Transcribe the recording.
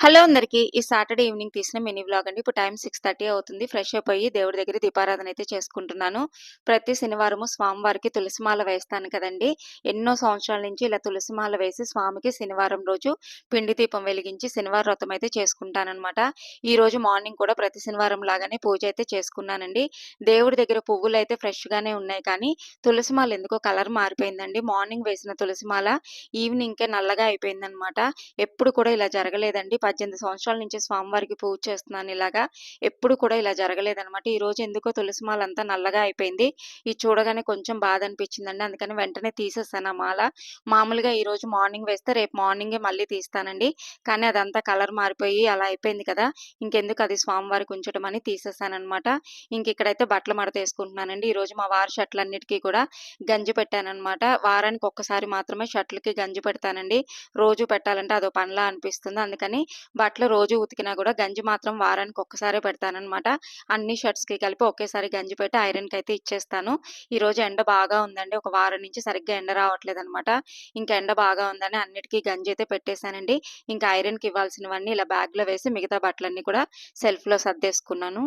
Hello అందరికీ ఈ Saturday evening తీసిన మినీ వ్లాగ్ అండి. ఇప్పుడు టైం సిక్స్ థర్టీ అవుతుంది. ఫ్రెష్ అయిపోయి దేవుడి దగ్గర దీపారాధన అయితే చేసుకుంటున్నాను. ప్రతి శనివారము స్వామివారికి తులసిమాల వేస్తాను కదండి. ఎన్నో సంవత్సరాల నుంచి ఇలా తులసిమాల వేసి స్వామికి శనివారం రోజు పిండి దీపం వెలిగించి శనివారం వ్రతం అయితే చేసుకుంటానమాట ఈ రోజు మార్నింగ్ కూడా ప్రతి శనివారం లాగానే పూజ అయితే చేసుకున్నానండి. దేవుడి దగ్గర పువ్వులు అయితే ఫ్రెష్ గానే ఉన్నాయి కానీ తులసిమాల ఎందుకో కలర్ మారిపోయిందండి. మార్నింగ్ వేసిన తులసిమాల ఈవినింగ్కే నల్లగా అయిపోయిందనమాట ఎప్పుడు కూడా ఇలా జరగలేదండి. పద్దెనిమిది సంవత్సరాల నుంచి స్వామివారికి పూజ చేస్తున్నాను ఇలాగా. ఎప్పుడు కూడా ఇలా జరగలేదనమాట ఈరోజు ఎందుకో తులసి మాల అంతా నల్లగా అయిపోయింది. ఇది చూడగానే కొంచెం బాధ అనిపించిందండి. అందుకని వెంటనే తీసేస్తాను ఆ మాల. మామూలుగా ఈరోజు మార్నింగ్ వేస్తే రేపు మార్నింగే మళ్ళీ తీస్తానండి. కానీ అదంతా కలర్ మారిపోయి అలా అయిపోయింది కదా. ఇంకెందుకు అది స్వామివారికి ఉంచడం అని తీసేసానమాట ఇంక ఇక్కడైతే బట్టలు మడత వేసుకుంటున్నానండి. ఈ రోజు మా వారి షర్ట్లన్నిటికీ కూడా గంజి పెట్టానమాట వారానికి ఒక్కసారి మాత్రమే షర్ట్లకి గంజి పెడతానండి. రోజు పెట్టాలంటే అదో పనిలా అనిపిస్తుంది. అందుకని బట్టలు రోజు ఉతికినా కూడా గంజి మాత్రం వారానికి ఒక్కసారే పెడతానమాట అన్ని షర్ట్స్కి కలిపి ఒకేసారి గంజి పెట్టి ఐరన్కి అయితే ఇచ్చేస్తాను. ఈ రోజు ఎండ బాగా ఉందండి. ఒక వారం నుంచి సరిగ్గా ఎండ రావట్లేదు అనమాట ఇంకా ఎండ బాగా ఉందని అన్నిటికీ గంజి అయితే పెట్టేశానండి. ఇంకా ఐరన్కి ఇవ్వాల్సినవన్నీ ఇలా బ్యాగ్లో వేసి మిగతా బట్టలన్నీ కూడా సెల్ఫ్లో సర్దేసుకున్నాను.